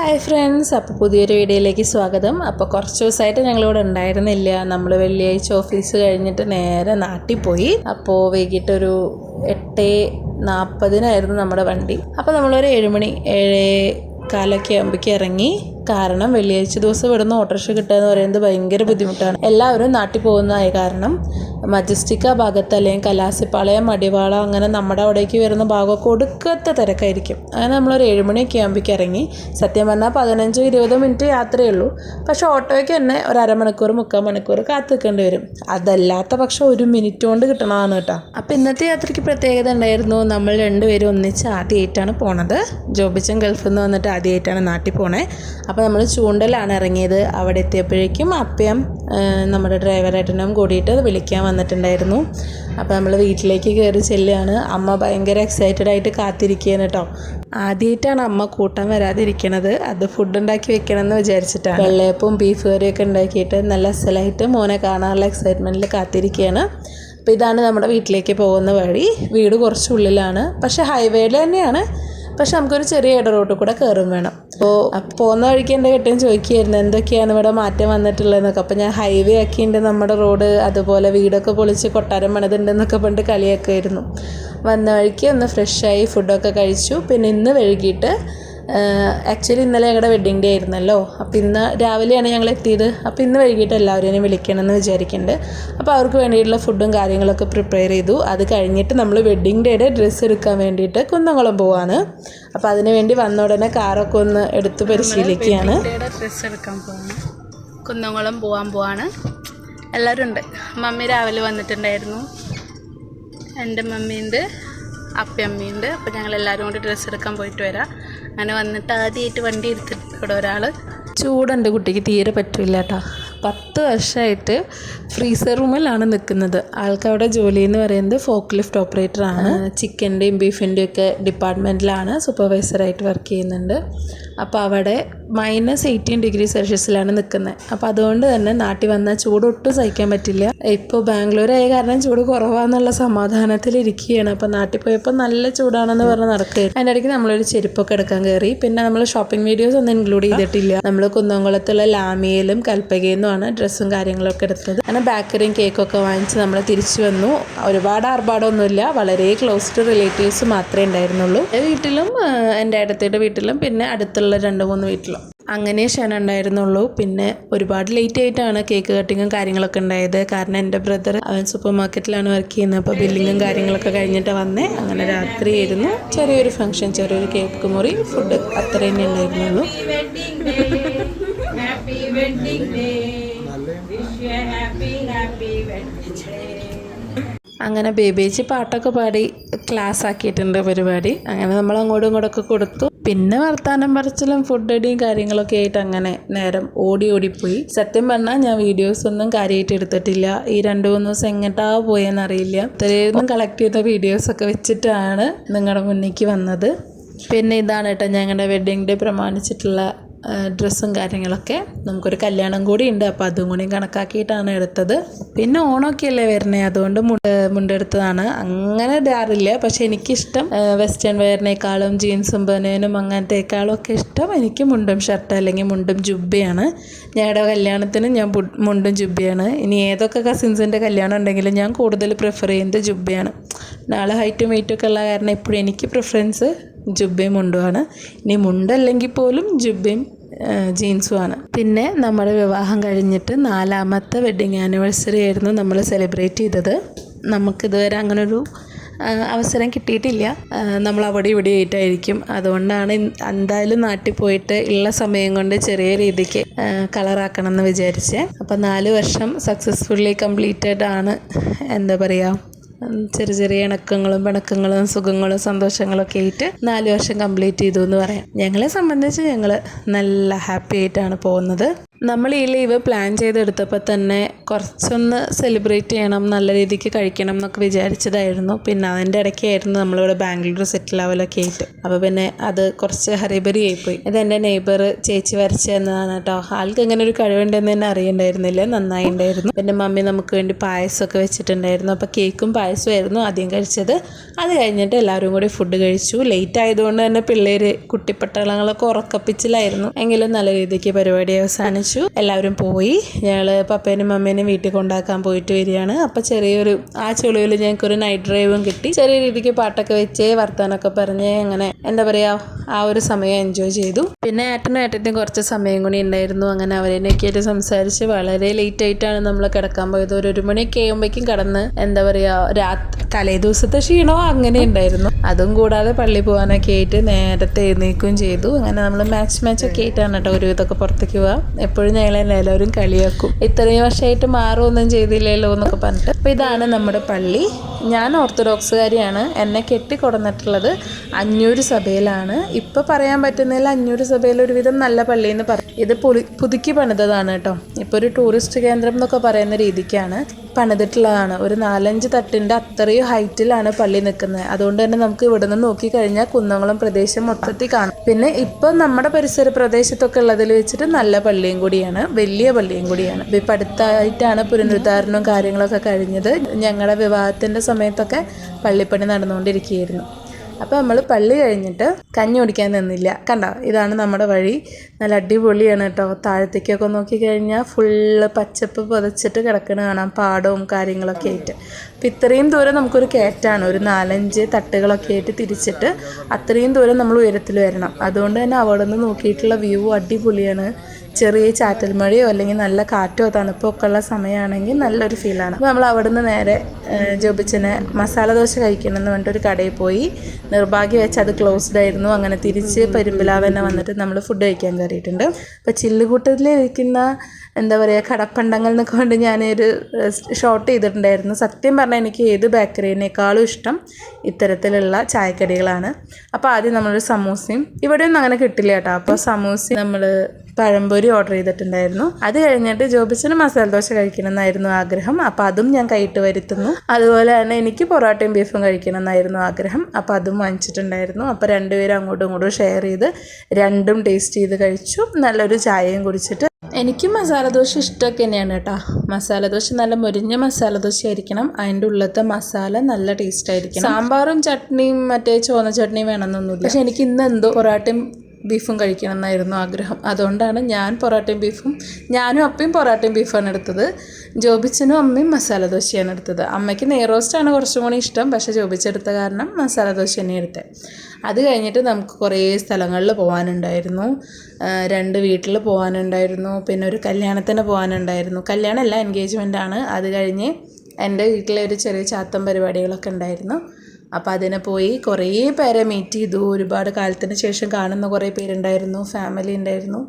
Hi friends അപ്പോൾ പുതിയൊരു വീഡിയോയിലേക്ക് സ്വാഗതം. അപ്പോൾ കുറച്ച് ദിവസമായിട്ട് ഞങ്ങളിവിടെ ഉണ്ടായിരുന്നില്ല. നമ്മൾ വെള്ളിയാഴ്ച ഓഫീസ് കഴിഞ്ഞിട്ട് നേരെ നാട്ടിൽ പോയി. അപ്പോൾ വൈകിട്ടൊരു എട്ട് നാൽപ്പതിനായിരുന്നു നമ്മുടെ വണ്ടി. അപ്പോൾ നമ്മളൊരു ഏഴുമണി ഏഴേ കാലൊക്കെ ആകുമ്പോഴേക്ക് ഇറങ്ങി. കാരണം വെള്ളിയാഴ്ച ദിവസം ഇവിടുന്ന് ഓട്ടോറിക്ഷ കിട്ടുക എന്ന് പറയുന്നത് ഭയങ്കര ബുദ്ധിമുട്ടാണ്. എല്ലാവരും നാട്ടിൽ പോകുന്നതായ കാരണം മജസ്റ്റിക്ക ഭാഗത്ത് അല്ലെങ്കിൽ കലാസിപ്പാളയം മടിവാള അങ്ങനെ നമ്മുടെ അവിടേക്ക് വരുന്ന ഭാഗമൊക്കെ ഒടുക്കത്തെ തിരക്കായിരിക്കും. അങ്ങനെ നമ്മളൊരു ഏഴുമണിയൊക്കെ ആകുമ്പോഴേക്ക് ഇറങ്ങി. സത്യം പറഞ്ഞാൽ പതിനഞ്ചോ ഇരുപതോ മിനിറ്റ് യാത്രയേ ഉള്ളൂ. പക്ഷേ ഓട്ടോയ്ക്ക് തന്നെ ഒരു അരമണിക്കൂർ മുക്കാൽ മണിക്കൂർ കാത്തു നിൽക്കേണ്ടി വരും. അതല്ലാത്ത പക്ഷം ഒരു മിനിറ്റ് കൊണ്ട് കിട്ടണതാണ് കേട്ടോ. അപ്പോൾ ഇന്നത്തെ യാത്രയ്ക്ക് പ്രത്യേകത ഉണ്ടായിരുന്നു നമ്മൾ രണ്ടുപേരും ഒന്നിച്ച് ആദ്യമായിട്ടാണ് പോണത്. ജോബിച്ചൻ ഗൾഫിൽ നിന്ന് വന്നിട്ട് ആദ്യമായിട്ടാണ് നാട്ടിൽ പോണേ. അപ്പോൾ നമ്മൾ ചൂണ്ടലാണ് ഇറങ്ങിയത്. അവിടെ എത്തിയപ്പോഴേക്കും അപ്പം നമ്മുടെ ഡ്രൈവറേട്ടനും കൂടിയിട്ട് വിളിക്കാൻ വന്നിട്ടുണ്ടായിരുന്നു. അപ്പോൾ നമ്മൾ വീട്ടിലേക്ക് കയറി ചെല്ലുകയാണ്. അമ്മ ഭയങ്കര എക്സൈറ്റഡ് ആയിട്ട് കാത്തിരിക്കുകയാണ് കേട്ടോ ആദ്യമായിട്ടാണ് അമ്മ കൂട്ടാൻ വരാതിരിക്കണത്. അത് ഫുഡ് ഉണ്ടാക്കി വെക്കണം എന്ന് വിചാരിച്ചിട്ടാണ്. വെള്ളയപ്പവും ബീഫ് കറിയൊക്കെ ഉണ്ടാക്കിയിട്ട് നല്ല അസലായിട്ട് മോനെ കാണാനുള്ള എക്സൈറ്റ്മെന്റിൽ കാത്തിരിക്കുകയാണ്. അപ്പോൾ ഇതാണ് നമ്മുടെ വീട്ടിലേക്ക് പോകുന്ന വഴി. വീട് കുറച്ച് ഉള്ളിലാണ്. പക്ഷേ ഹൈവേയിൽ തന്നെയാണ്. പക്ഷെ നമുക്കൊരു ചെറിയ ഇടറോട്ട് കൂടെ കയറും വേണം. അപ്പോൾ പോകുന്ന വഴിക്ക് എന്റെ കെട്ടിയും ചോദിക്കുകയായിരുന്നു എന്തൊക്കെയാണ് ഇവിടെ മാറ്റം വന്നിട്ടുള്ളതെന്നൊക്കെ? അപ്പോൾ ഞാൻ ഹൈവേ ആക്കിയിട്ടുണ്ട് നമ്മുടെ റോഡ് അതുപോലെ വീടൊക്കെ പൊളിച്ച് കൊട്ടാരം പണിതുണ്ടെന്നൊക്കെ പറഞ്ഞിട്ട് കളിയാക്കുമായിരുന്നു വന്ന വഴിക്ക് ഒന്ന് ഫ്രഷായി ഫുഡൊക്കെ കഴിച്ചു. പിന്നെ ഇന്ന് വൈകിട്ട് ആക്ച്വലി ഇന്നലെ ഞങ്ങളുടെ വെഡ്ഡിങ് ഡേ ആയിരുന്നല്ലോ. അപ്പോൾ ഇന്ന് രാവിലെയാണ് ഞങ്ങൾ എത്തിയത്. അപ്പോൾ ഇന്ന് വൈകിട്ട് എല്ലാവരെയും വിളിക്കണമെന്ന് വിചാരിക്കുന്നുണ്ട് അപ്പോൾ അവർക്ക് വേണ്ടിയിട്ടുള്ള ഫുഡും കാര്യങ്ങളൊക്കെ പ്രിപ്പയർ ചെയ്തു. അത് കഴിഞ്ഞിട്ട് നമ്മൾ വെഡ്ഡിങ് ഡേയുടെ ഡ്രസ്സ് എടുക്കാൻ വേണ്ടിയിട്ട് കുന്നംകുളം പോവാണ്. അപ്പോൾ അതിന് വേണ്ടി വന്ന ഉടനെ കാറൊക്കെ ഒന്ന് എടുത്ത് പരിശീലിക്കുകയാണ്. ഡ്രസ്സ് എടുക്കാൻ പോവാണ്. കുന്നംകുളം പോവാൻ പോവാണ്. എല്ലാവരും ഉണ്ട് മമ്മി രാവിലെ വന്നിട്ടുണ്ടായിരുന്നു. എന്റെ മമ്മിയുണ്ട് അപ്പയമ്മയുണ്ട് അപ്പോൾ ഞങ്ങൾ എല്ലാവരും കൂടി ഡ്രസ്സ് എടുക്കാൻ പോയിട്ട് വരാം. അങ്ങനെ വന്നിട്ട് ആദ്യമായിട്ട് വണ്ടി എടുത്തിട്ടുണ്ട് ഇവിടെ ഒരാൾ ചൂടുണ്ട് കുട്ടിക്ക് തീരെ പറ്റില്ല കേട്ടോ പത്ത് വർഷമായിട്ട് ഫ്രീസർ റൂമിലാണ് നിൽക്കുന്നത്. ആൾക്കവിടെ ജോലി എന്ന് പറയുന്നത് ഫോക്ക് ലിഫ്റ്റ് ഓപ്പറേറ്റർ ആണ് ചിക്കന്റെയും ബീഫിന്റെയും ഒക്കെ ഡിപ്പാർട്ട്മെന്റിലാണ് സൂപ്പർവൈസറായിട്ട് വർക്ക് ചെയ്യുന്നുണ്ട്. അപ്പോൾ അവിടെ മൈനസ് എയ്റ്റീൻ ഡിഗ്രി സെൽഷ്യസിലാണ് നിൽക്കുന്നത്. അപ്പോൾ അതുകൊണ്ട് തന്നെ നാട്ടിൽ വന്നാൽ ചൂട് ഒട്ടും സഹിക്കാൻ പറ്റില്ല. ഇപ്പോൾ ബാംഗ്ലൂർ ആയ കാരണം ചൂട് കുറവാന്നുള്ള സമാധാനത്തിൽ ഇരിക്കുകയാണ്. അപ്പോൾ നാട്ടിൽ പോയപ്പോൾ നല്ല ചൂടാണെന്ന് പറഞ്ഞ് നടക്കുകയാണ് അതിന്റെ ഇടയ്ക്ക് നമ്മളൊരു ചെരുപ്പൊക്കെ എടുക്കാൻ കയറി. പിന്നെ നമ്മൾ ഷോപ്പിംഗ് വീഡിയോസ് ഒന്നും ഇൻക്ലൂഡ് ചെയ്തിട്ടില്ല. നമ്മൾ കുന്നംകുളത്തുള്ള ലാമിയയിലും കൽപ്പകയിൽ നിന്നുമാണ് ഡ്രസ്സും കാര്യങ്ങളൊക്കെ എടുത്തത്. അങ്ങനെ ബേക്കറിയും കേക്കൊക്കെ വാങ്ങിച്ച് നമ്മൾ തിരിച്ചു വന്നു. ഒരുപാട് ആർഭാടമൊന്നുമില്ല. വളരെ ക്ലോസ് ടു റിലേറ്റീവ്സ് മാത്രമേ ഉണ്ടായിരുന്നുള്ളൂ. എന്റെ വീട്ടിലും എന്റെ അടുത്തയുടെ വീട്ടിലും പിന്നെ അടുത്തുള്ള രണ്ട് മൂന്ന് വീട്ടിലും അങ്ങനെ ക്ഷണം ഉണ്ടായിരുന്നുള്ളൂ. പിന്നെ ഒരുപാട് ലേറ്റ് ആയിട്ടാണ് കേക്ക് കട്ടിങ്ങും കാര്യങ്ങളൊക്കെ ഉണ്ടായത്. കാരണം എന്റെ ബ്രദർ അവൻ സൂപ്പർ മാർക്കറ്റിലാണ് വർക്ക് ചെയ്യുന്നത് അപ്പോൾ ബില്ലിങ്ങും കാര്യങ്ങളൊക്കെ കഴിഞ്ഞിട്ട് വന്നേ. അങ്ങനെ രാത്രി രാത്രിയായിരുന്നു ചെറിയൊരു ഫംഗ്ഷൻ ചെറിയൊരു കേക്ക് മുറി ഫുഡ് അത്ര തന്നെ ഉണ്ടായിരുന്നുള്ളൂ. അങ്ങനെ ബേബേച്ചി പാട്ടൊക്കെ പാടി ക്ലാസ് ആക്കിയിട്ടുണ്ട് പരിപാടി. അങ്ങനെ നമ്മൾ അങ്ങോട്ടും ഇങ്ങോട്ടൊക്കെ കൊടുത്തു. പിന്നെ വർത്താനം പറച്ചിലും ഫുഡ് അടിയും കാര്യങ്ങളൊക്കെ ആയിട്ട് അങ്ങനെ നേരം ഓടി ഓടിപ്പോയി. സത്യം പറഞ്ഞാൽ ഞാൻ വീഡിയോസ് ഒന്നും കാര്യമായിട്ട് എടുത്തിട്ടില്ല. ഈ രണ്ട് മൂന്ന് ദിവസം എങ്ങോട്ടാ പോയെന്നറിയില്ല ഇത്രയൊന്നും കളക്ട് ചെയ്ത വീഡിയോസ് ഒക്കെ വെച്ചിട്ടാണ് നിങ്ങളുടെ മുന്നിലേക്ക് വന്നത്. പിന്നെ ഇതാണ് കേട്ടോ ഞങ്ങളുടെ വെഡ്ഡിങ് ഡേ പ്രമാണിച്ചിട്ടുള്ള ഡ്രസ്സും കാര്യങ്ങളൊക്കെ നമുക്കൊരു കല്യാണം കൂടി ഉണ്ട് അപ്പോൾ അതും കൂടി കണക്കാക്കിയിട്ടാണ് എടുത്തത്. പിന്നെ ഓണമൊക്കെ അല്ലേ വരണേ? അതുകൊണ്ട് മുണ്ട് മുണ്ടെടുത്തതാണ്. അങ്ങനെ ഇടാറില്ല. പക്ഷെ എനിക്കിഷ്ടം വെസ്റ്റേൺ വെയറിനേക്കാളും ജീൻസും ബനേനും അങ്ങനത്തേക്കാളും ഒക്കെ ഇഷ്ടം എനിക്ക് മുണ്ടും ഷർട്ട് അല്ലെങ്കിൽ മുണ്ടും ജുബ്ബയാണ്. ഞങ്ങളുടെ കല്യാണത്തിന് ഞാൻ മുണ്ടും ജുബ്ബയാണ്. ഇനി ഏതൊക്കെ കസിൻസിന്റെ കല്യാണം ഉണ്ടെങ്കിലും ഞാൻ കൂടുതൽ പ്രിഫർ ചെയ്യുന്നത് ജുബ്ബയാണ്. നാളെ ഹൈറ്റും വെയിറ്റും ഒക്കെ ഉള്ള കാരണം എപ്പോഴും എനിക്ക് പ്രിഫറൻസ് ജുബ്ബയും മുണ്ടുമാണ് ഇനി മുണ്ടല്ലെങ്കിൽ പോലും ജുബയും ജീൻസുമാണ് പിന്നെ നമ്മുടെ വിവാഹം കഴിഞ്ഞിട്ട് നാലാമത്തെ വെഡ്ഡിങ് ആനിവേഴ്സറി ആയിരുന്നു നമ്മൾ സെലിബ്രേറ്റ് ചെയ്തത്. നമുക്കിതുവരെ അങ്ങനൊരു അവസരം കിട്ടിയിട്ടില്ല. നമ്മൾ അവിടെ ഇവിടെ ആയിട്ടായിരിക്കും. അതുകൊണ്ടാണ് എന്തായാലും നാട്ടിൽ പോയിട്ട് ഉള്ള സമയം കൊണ്ട് ചെറിയ രീതിക്ക് കളറാക്കണം എന്ന് വിചാരിച്ചേ. അപ്പം നാല് വർഷം സക്സസ്ഫുള്ളി കംപ്ലീറ്റഡ് ആണ്. എന്താ പറയുക ചെറിയ ചെറിയ ഇണക്കങ്ങളും പിണക്കങ്ങളും സുഖങ്ങളും സന്തോഷങ്ങളും ഒക്കെ ആയിട്ട് നാല് വർഷം കംപ്ലീറ്റ് ചെയ്തു എന്ന് പറയാം. ഞങ്ങളെ സംബന്ധിച്ച് ഞങ്ങൾ നല്ല ഹാപ്പി ആയിട്ടാണ് പോകുന്നത്. നമ്മൾ ഈ ലീവ് പ്ലാൻ ചെയ്തെടുത്തപ്പോൾ തന്നെ കുറച്ചൊന്ന് സെലിബ്രേറ്റ് ചെയ്യണം നല്ല രീതിക്ക് കഴിക്കണം എന്നൊക്കെ വിചാരിച്ചതായിരുന്നു. പിന്നെ അതിന്റെ ഇടയ്ക്കായിരുന്നു നമ്മളിവിടെ ബാംഗ്ലൂർ സെറ്റിൽ ആവലൊക്കെ ആയിട്ട്. അപ്പോൾ പിന്നെ അത് കുറച്ച് ഹറിബറി ആയിപ്പോയി. ഇത് എന്റെ നെയ്ബർ ചേച്ചി വരച്ച് തന്നതാണ് കേട്ടോ. ആൾക്ക് ഇങ്ങനെ ഒരു കഴിവുണ്ടെന്ന് തന്നെ അറിയണ്ടായിരുന്നില്ല നന്നായി ഉണ്ടായിരുന്നു. പിന്നെ മമ്മി നമുക്ക് വേണ്ടി പായസമൊക്കെ വെച്ചിട്ടുണ്ടായിരുന്നു. അപ്പോൾ കേക്കും പായസവും ആയിരുന്നു ആദ്യം കഴിച്ചത്. അത് കഴിഞ്ഞിട്ട് എല്ലാവരും കൂടി ഫുഡ് കഴിച്ചു. ലേറ്റ് ആയതുകൊണ്ട് തന്നെ പിള്ളേർ കുട്ടിപ്പട്ടാളങ്ങളൊക്കെ ഉറക്കപ്പിച്ചിലായിരുന്നു. എങ്കിലും നല്ല രീതിക്ക് പരിപാടി അവസാനിച്ചു. എല്ലാവരും പോയി. ഞങ്ങൾ പപ്പേനും മമ്മേനും വീട്ടിൽ കൊണ്ടാക്കാൻ പോയിട്ട് വരികയാണ്. അപ്പോൾ ചെറിയൊരു ആ ചുളിവിൽ ഞങ്ങൾക്കൊരു നൈറ്റ് ഡ്രൈവും കിട്ടി. ചെറിയ രീതിക്ക് പാട്ടൊക്കെ വെച്ച് വർത്താനൊക്കെ പറഞ്ഞ് അങ്ങനെ എന്താ പറയുക ആ ഒരു സമയം എൻജോയ് ചെയ്തു. പിന്നെ ഏട്ടനും ഏട്ടനും കുറച്ച് സമയം കൂടി ഉണ്ടായിരുന്നു. അങ്ങനെ അവരെന്നൊക്കെ ആയിട്ട് സംസാരിച്ച് വളരെ ലേറ്റ് ആയിട്ടാണ് നമ്മൾ കിടക്കാൻ പോയത്. ഒരു ഒരു മണിയൊക്കെ ആകുമ്പോഴേക്കും കടന്ന് എന്താ പറയുക രാത്രി തലേ ദിവസത്തെ ക്ഷീണോ അങ്ങനെ ഉണ്ടായിരുന്നു. അതും കൂടാതെ പള്ളി പോകാനൊക്കെ ആയിട്ട് നേരത്തെ എഴുന്നേൽക്കുകയും ചെയ്തു. അങ്ങനെ നമ്മൾ മാച്ച് മാച്ച് ഒക്കെ ആയിട്ടാണ് കേട്ടോ ഒരു ഇതൊക്കെ പുറത്തേക്ക് പോവുക എപ്പോഴും ഞങ്ങളെ എല്ലാവരും കളിയാക്കും. ഇത്രയും വർഷമായിട്ട് മാറുമൊന്നും ചെയ്തില്ലല്ലോ എന്നൊക്കെ പറഞ്ഞിട്ട്. അപ്പോൾ ഇതാണ് നമ്മുടെ പള്ളി. ഞാൻ ഓർത്തഡോക്സുകാരിയാണ്. എന്നെ കെട്ടിക്കൊടന്നിട്ടുള്ളത് അഞ്ഞൂറ് സഭയിലാണ്. ഇപ്പോൾ പറയാൻ പറ്റുന്നതിൽ അഞ്ഞൂറ് സഭയിൽ ഒരുവിധം നല്ല പള്ളി എന്ന് പറയും ഇത് പുതു പുതുക്കി പണിതതാണ് കേട്ടോ. ഇപ്പോൾ ഒരു ടൂറിസ്റ്റ് കേന്ദ്രം എന്നൊക്കെ പറയുന്ന രീതിക്കാണ് പണിതിട്ടുള്ളതാണ്. ഒരു നാലഞ്ച് തട്ടിന്റെ അത്രയും ഹൈറ്റിലാണ് പള്ളി നിൽക്കുന്നത്. അതുകൊണ്ട് തന്നെ നമുക്ക് ഇവിടെ നിന്ന് നോക്കിക്കഴിഞ്ഞാൽ കുന്നംകുളം പ്രദേശം മൊത്തത്തിൽ കാണാം. പിന്നെ ഇപ്പം നമ്മുടെ പരിസര പ്രദേശത്തൊക്കെ ഉള്ളതിൽ വെച്ചിട്ട് നല്ല പള്ളിയും കൂടിയാണ് വലിയ പള്ളിയും കൂടിയാണ്. ഇപ്പം അടുത്തായിട്ടാണ് പുനരുദ്ധാരണവും കാര്യങ്ങളൊക്കെ കഴിഞ്ഞത്. ഞങ്ങളുടെ വിവാഹത്തിന്റെ സമയത്തൊക്കെ പള്ളിപ്പണി നടന്നുകൊണ്ടിരിക്കുകയായിരുന്നു. അപ്പോൾ നമ്മൾ പള്ളി കഴിഞ്ഞിട്ട് കഞ്ഞി കുടിക്കാൻ നിന്നില്ല. കണ്ട? ഇതാണ് നമ്മുടെ വഴി. നല്ല അടിപൊളിയാണ് കേട്ടോ. താഴത്തേക്കൊക്കെ നോക്കി കഴിഞ്ഞാൽ ഫുള്ള് പച്ചപ്പ് പുതച്ചിട്ട് കിടക്കണ കാണാം. പാടവും കാര്യങ്ങളൊക്കെ ആയിട്ട്. അപ്പം ഇത്രയും ദൂരം നമുക്കൊരു കയറ്റാണ്. ഒരു നാലഞ്ച് തട്ടുകളൊക്കെ ആയിട്ട് തിരിച്ചിട്ട് അത്രയും ദൂരം നമ്മൾ ഉയരത്തിൽ വരണം. അതുകൊണ്ട് തന്നെ അവിടെ നിന്ന് നോക്കിയിട്ടുള്ള വ്യൂ അടിപൊളിയാണ്. ചെറിയ ചാറ്റൽ മഴയോ അല്ലെങ്കിൽ നല്ല കാറ്റോ തണുപ്പോ ഒക്കെ ഉള്ള സമയമാണെങ്കിൽ നല്ലൊരു ഫീലാണ്. അപ്പോൾ നമ്മൾ അവിടെ നിന്ന് നേരെ ജോബിച്ചനെ മസാല ദോശ കഴിക്കണം എന്ന് പറഞ്ഞിട്ട് ഒരു കടയിൽ പോയി. നിർഭാഗ്യം വെച്ച് അത് ക്ലോസ്ഡ് ആയിരുന്നു. അങ്ങനെ തിരിച്ച് പെരുമ്പിലാവ് തന്നെ വന്നിട്ട് നമ്മൾ ഫുഡ് കഴിക്കാൻ കയറിയിട്ടുണ്ട്. അപ്പോൾ ചില്ലുകൂട്ടത്തിലിരിക്കുന്ന എന്താ പറയുക കടപ്പണ്ടങ്ങൾ എന്നൊക്കെ കൊണ്ട് ഞാനൊരു ഷോർട്ട് ചെയ്തിട്ടുണ്ടായിരുന്നു. സത്യം പറഞ്ഞാൽ എനിക്ക് ഏത് ബേക്കറിനേക്കാളും ഇഷ്ടം ഇത്തരത്തിലുള്ള ചായക്കടികളാണ്. അപ്പോൾ ആദ്യം നമ്മളൊരു സമൂസയും ഇവിടെയൊന്നും അങ്ങനെ കിട്ടില്ല കേട്ടോ. അപ്പോൾ സമൂസ നമ്മൾ പഴംപൊരി ഓർഡർ ചെയ്തിട്ടുണ്ടായിരുന്നു. അത് കഴിഞ്ഞിട്ട് ജോബിച്ചിന് മസാല ദോശ കഴിക്കണം എന്നായിരുന്നു ആഗ്രഹം. അപ്പോൾ അതും ഞാൻ കൈയിട്ട് വരുത്തുന്നു. അതുപോലെ തന്നെ എനിക്ക് പൊറോട്ടയും ബീഫും കഴിക്കണം എന്നായിരുന്നു ആഗ്രഹം. അപ്പോൾ അതും വാങ്ങിച്ചിട്ടുണ്ടായിരുന്നു. അപ്പോൾ രണ്ടുപേരും അങ്ങോട്ടും ഇങ്ങോട്ടും ഷെയർ ചെയ്ത് രണ്ടും ടേസ്റ്റ് ചെയ്ത് കഴിച്ചു. നല്ലൊരു ചായയും കുടിച്ചിട്ട്. എനിക്ക് മസാല ദോശ ഇഷ്ടമൊക്കെ തന്നെയാണ് കേട്ടോ. മസാല ദോശ നല്ല മുരിഞ്ഞ മസാല ദോശ ആയിരിക്കണം. അതിന്റെ ഉള്ളത്തെ മസാല നല്ല ടേസ്റ്റ് ആയിരിക്കണം. സാമ്പാറും ചട്നിയും മറ്റേ ചുവന്ന ചട്നിയും വേണമെന്നൊന്നുമില്ല. പക്ഷെ എനിക്ക് ഇന്ന് എന്തോ പൊറാട്ടയും ബീഫും കഴിക്കണം എന്നായിരുന്നു ആഗ്രഹം. അതുകൊണ്ടാണ് ഞാൻ പൊറോട്ടയും ബീഫും ഞാനും അപ്പയും പൊറോട്ടയും ബീഫാണ് എടുത്തത്. ജോബിച്ചനും അമ്മയും മസാല ദോശയാണ് എടുത്തത്. അമ്മയ്ക്ക് നെയ്റോസ്റ്റാണ് കുറച്ചും കൂടി ഇഷ്ടം പക്ഷേ ജോബിച്ചെടുത്ത കാരണം മസാല ദോശ തന്നെ എടുത്തത്. അത് കഴിഞ്ഞിട്ട് നമുക്ക് കുറേ സ്ഥലങ്ങളിൽ പോകാനുണ്ടായിരുന്നു. രണ്ട് വീട്ടിൽ പോകാനുണ്ടായിരുന്നു. പിന്നെ ഒരു കല്യാണത്തിന് പോകാനുണ്ടായിരുന്നു. കല്യാണമല്ല എൻഗേജ്മെന്റ് ആണ്. അത് കഴിഞ്ഞ് എന്റെ വീട്ടിലെ ഒരു ചെറിയ ചാത്തം പരിപാടികളൊക്കെ ഉണ്ടായിരുന്നു. അപ്പോൾ അതിനെ പോയി കുറേ പേരെ മീറ്റ് ചെയ്തു. ഒരുപാട് കാലത്തിന് ശേഷം കാണുന്ന കുറേ പേരുണ്ടായിരുന്നു. ഫാമിലി ഉണ്ടായിരുന്നു.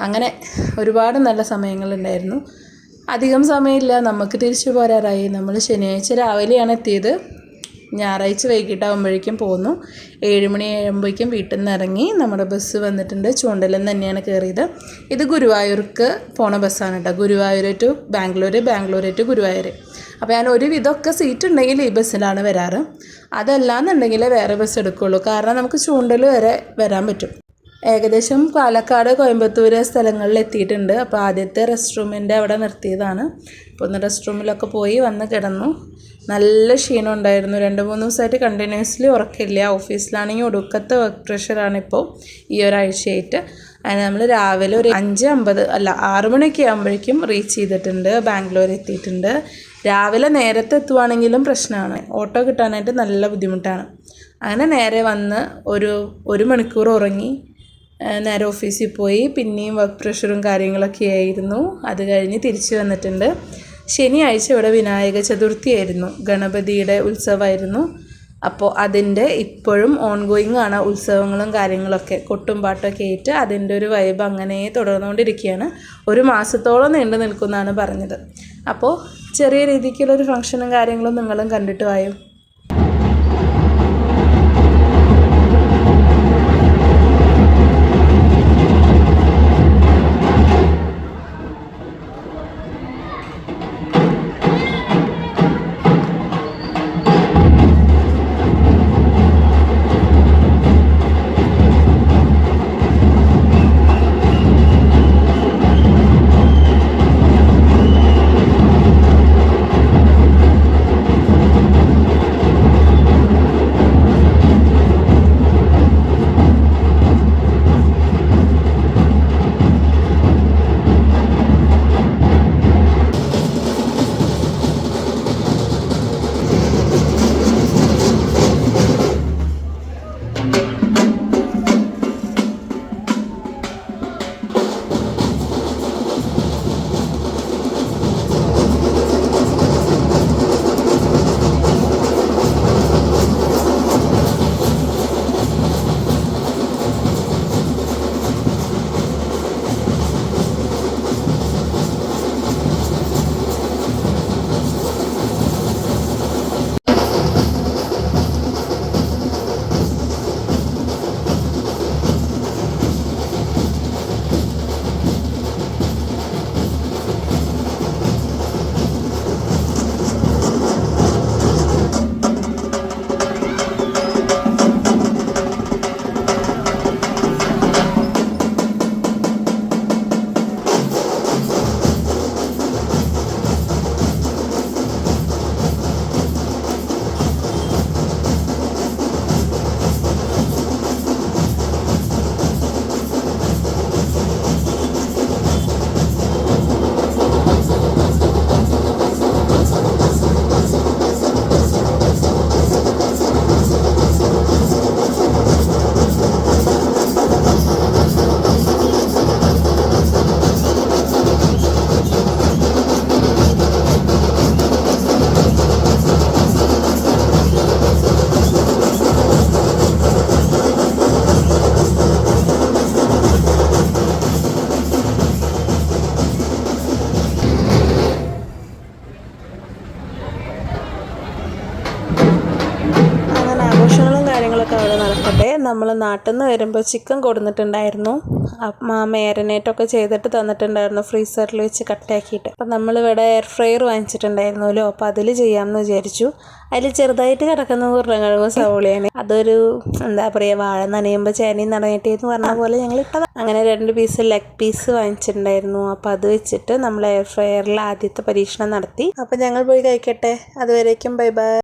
അങ്ങനെ ഒരുപാട് നല്ല സമയങ്ങളുണ്ടായിരുന്നു. അധികം സമയമില്ല. നമുക്ക് തിരിച്ചു പോരാറായി. നമ്മൾ ശനിയാഴ്ച രാവിലെയാണ് എത്തിയത്. ഞായറാഴ്ച വൈകിട്ടാകുമ്പോഴേക്കും പോന്നു. ഏഴ് മണി ആകുമ്പോഴേക്കും വീട്ടിൽ നിന്ന് ഇറങ്ങി നമ്മുടെ ബസ് വന്നിട്ടുണ്ട്. ചൂണ്ടലം തന്നെയാണ് കയറിയത് ഇത് ഗുരുവായൂർക്ക് പോണ ബസ്സാണ് കേട്ടോ ഗുരുവായൂർ ടു ബാംഗ്ലൂർ ബാംഗ്ലൂർ ടു ഗുരുവായൂർ അപ്പോൾ ഞാൻ ഒരു വിധമൊക്കെ സീറ്റ് ഉണ്ടെങ്കിൽ ഈ ബസ്സിലാണ് വരാറ്. അതല്ലാന്നുണ്ടെങ്കിൽ വേറെ ബസ് എടുക്കുകയുള്ളൂ കാരണം നമുക്ക് ചൂണ്ടൽ വരെ വരാൻ പറ്റും. ഏകദേശം പാലക്കാട് കോയമ്പത്തൂർ സ്ഥലങ്ങളിൽ എത്തിയിട്ടുണ്ട്. അപ്പോൾ ആദ്യത്തെ റെസ്റ്റ് റൂമിന്റെ അവിടെ നിർത്തിയതാണ്. അപ്പോൾ ഒന്ന് റെസ്റ്റ് റൂമിലൊക്കെ പോയി വന്ന് കിടന്നു. നല്ല ക്ഷീണം ഉണ്ടായിരുന്നു രണ്ട് മൂന്ന് ദിവസമായിട്ട് കണ്ടിന്യൂസ്ലി ഉറക്കില്ല ഓഫീസിലാണെങ്കിൽ ഒടുക്കത്തെ വർക്ക് പ്രഷറാണ് ഇപ്പോൾ ഈ ഒരാഴ്ചയായിട്ട്. അതിന് നമ്മൾ രാവിലെ ഒരു അഞ്ച് അമ്പത് അല്ല ആറ് മണിയൊക്കെ ആകുമ്പോഴേക്കും റീച്ച് ചെയ്തിട്ടുണ്ട്. ബാംഗ്ലൂർ എത്തിയിട്ടുണ്ട്. രാവിലെ നേരത്തെ എത്തുവാണെങ്കിലും പ്രശ്നമാണ്. ഓട്ടോ കിട്ടാനായിട്ട് നല്ല ബുദ്ധിമുട്ടാണ്. അങ്ങനെ നേരെ വന്ന് ഒരു ഒരു മണിക്കൂർ ഉറങ്ങി. നേരെ ഓഫീസിൽ പോയി. പിന്നെയും വർക്ക് പ്രഷറും കാര്യങ്ങളൊക്കെ ആയിരുന്നു. അത് കഴിഞ്ഞ് തിരിച്ചു വന്നിട്ടുണ്ട്. ശനിയാഴ്ച ഇവിടെ വിനായക ചതുർത്ഥി ആയിരുന്നു ഗണപതിയുടെ ഉത്സവമായിരുന്നു. അപ്പോൾ അതിന്റെ ഇപ്പോഴും ഓൺഗോയിങ് ആണ് ഉത്സവങ്ങളും കാര്യങ്ങളൊക്കെ. കൊട്ടും പാട്ടൊക്കെ ആയിട്ട് അതിന്റെ ഒരു വൈബ് അങ്ങനെ തുടർന്നുകൊണ്ടിരിക്കുകയാണ്. ഒരു മാസത്തോളം നീണ്ടു നിൽക്കുമെന്നാണ് പറഞ്ഞത്. അപ്പോൾ ചെറിയ രീതിക്കുള്ളൊരു ഫംഗ്ഷനും കാര്യങ്ങളും നിങ്ങളും കണ്ടിട്ട് വായോ? നമ്മൾ നാട്ടിൽ നിന്ന് വരുമ്പോൾ ചിക്കൻ കൊടുത്തിട്ടുണ്ടായിരുന്നു ആ മാരിനേറ്റൊക്കെ ചെയ്തിട്ട് തന്നിട്ടുണ്ടായിരുന്നു ഫ്രീസറിൽ വെച്ച് കട്ടാക്കിയിട്ട് അപ്പം നമ്മളിവിടെ എയർ ഫ്രയർ വാങ്ങിച്ചിട്ടുണ്ടായിരുന്നല്ലോ അപ്പോൾ അതിൽ ചെയ്യാമെന്ന് വിചാരിച്ചു. അതിൽ ചെറുതായിട്ട് കിടക്കുന്ന കഴിവ് സവോളയാണ്. അതൊരു എന്താ പറയുക വാഴ നനയുമ്പോൾ ചേനയും നടന്നിട്ട് എന്ന് പറഞ്ഞ പോലെ ഞങ്ങൾ ഇട്ടത്. അങ്ങനെ രണ്ട് പീസ് ലെഗ് പീസ് വാങ്ങിച്ചിട്ടുണ്ടായിരുന്നു. അപ്പോൾ അത് വെച്ചിട്ട് നമ്മൾ എയർ ഫ്രയറിൽ ആദ്യത്തെ പരീക്ഷണം നടത്തി. അപ്പോൾ ഞങ്ങൾ പോയി കഴിക്കട്ടെ. അതുവരേക്കും ബൈ ബൈ